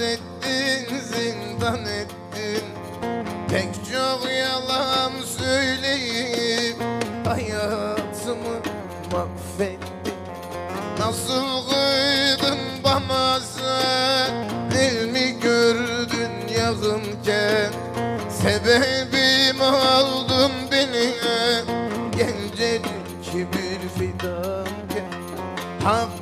ettin zindan ettin. Pek çok yalan söyleyip hayatımı mahvettin. Nasıl kıydın bana sen? Elmi gördün yakınken Sebebim oldun beni gencecik bir fidanken. Hakkımı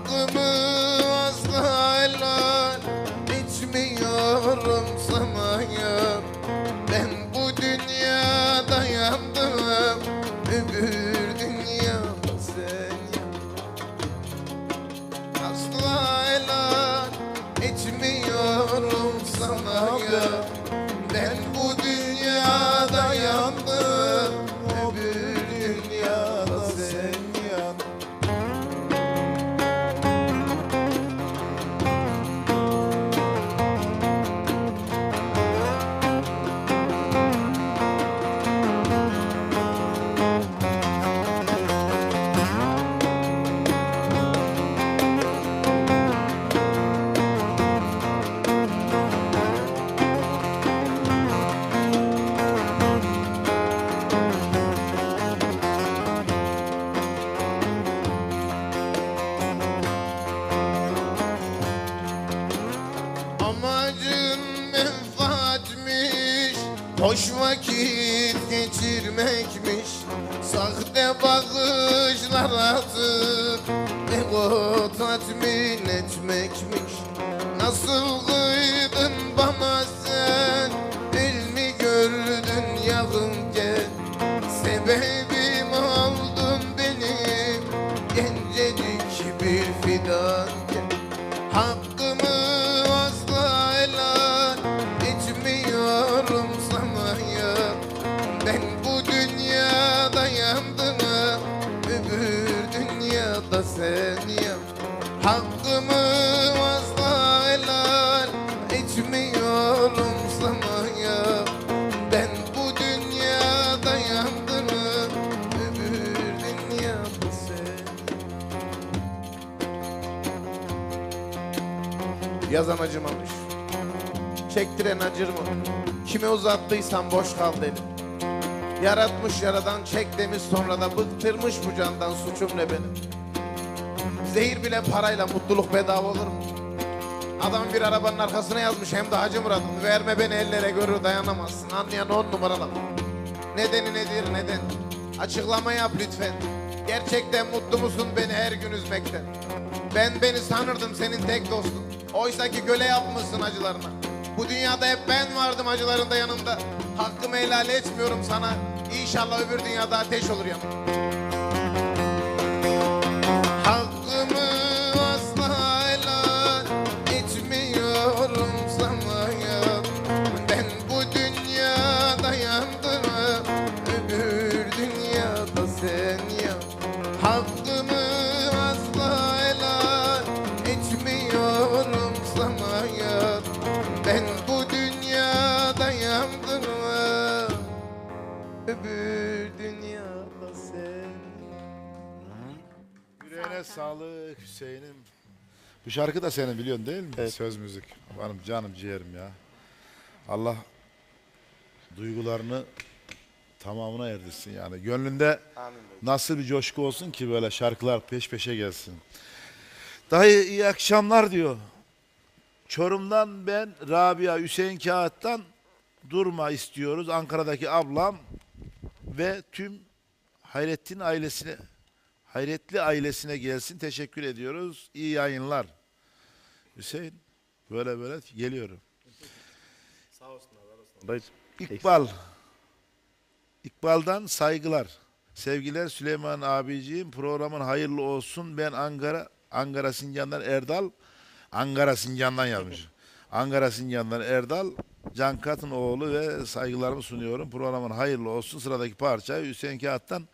Hoş vakit geçirmekmiş. Sahte bakışlar atıp Ego tatmin etmekmiş. Nasıl ya Hakkımı asla helal etmiyorum sana ya. Ben bu dünyada yandım öbür dünyada sen Yazan acımamış. Çektiren acır mı? Kime uzattıysan boş kal dedim. Yaratmış yaradan çek demiş sonra da bıktırmış bu candan suçum ne benim Zehir bile parayla mutluluk bedava olur mu? Adam bir arabanın arkasına yazmış hem de Hacı Murat'ın Verme beni ellere görür dayanamazsın. Anlayan on numaralı Nedeni nedir neden? Açıklama yap lütfen. Gerçekten mutlu musun beni her gün üzmekten? Ben beni sanırdım senin tek dostun. Oysa ki göle yapmışsın acılarına. Bu dünyada hep ben vardım acılarında yanında Hakkımı helal etmiyorum sana. İnşallah öbür dünyada ateş olur yanım öbür dünyada sen Yüreğine sağlık Hüseyin'im. Bu şarkı da senin biliyorsun değil mi? Söz müzik. Benim canım ciğerim ya. Allah duygularını tamamına erdirsin yani. Gönlünde nasıl bir coşku olsun ki böyle şarkılar peş peşe gelsin. Dayı iyi akşamlar diyor. Çorum'dan ben Rabia Hüseyin Kağıt'tan durma istiyoruz. Ankara'daki ablam ve tüm Hayrettin ailesine Hayretli ailesine gelsin. Teşekkür ediyoruz. İyi yayınlar. Hüseyin böyle böyle geliyorum. İkbal. İkbal'dan saygılar. Sevgiler Süleyman abiciğim. Programın hayırlı olsun. Ben Ankara Ankara Sincan'dan Erdal. Ankara Sincan'dan yazmış. Ankara Sincan'dan Erdal. Can Katın oğlu ve saygılarımı sunuyorum. Programın hayırlı olsun. Sıradaki parça Hüseyin Kağıt'tan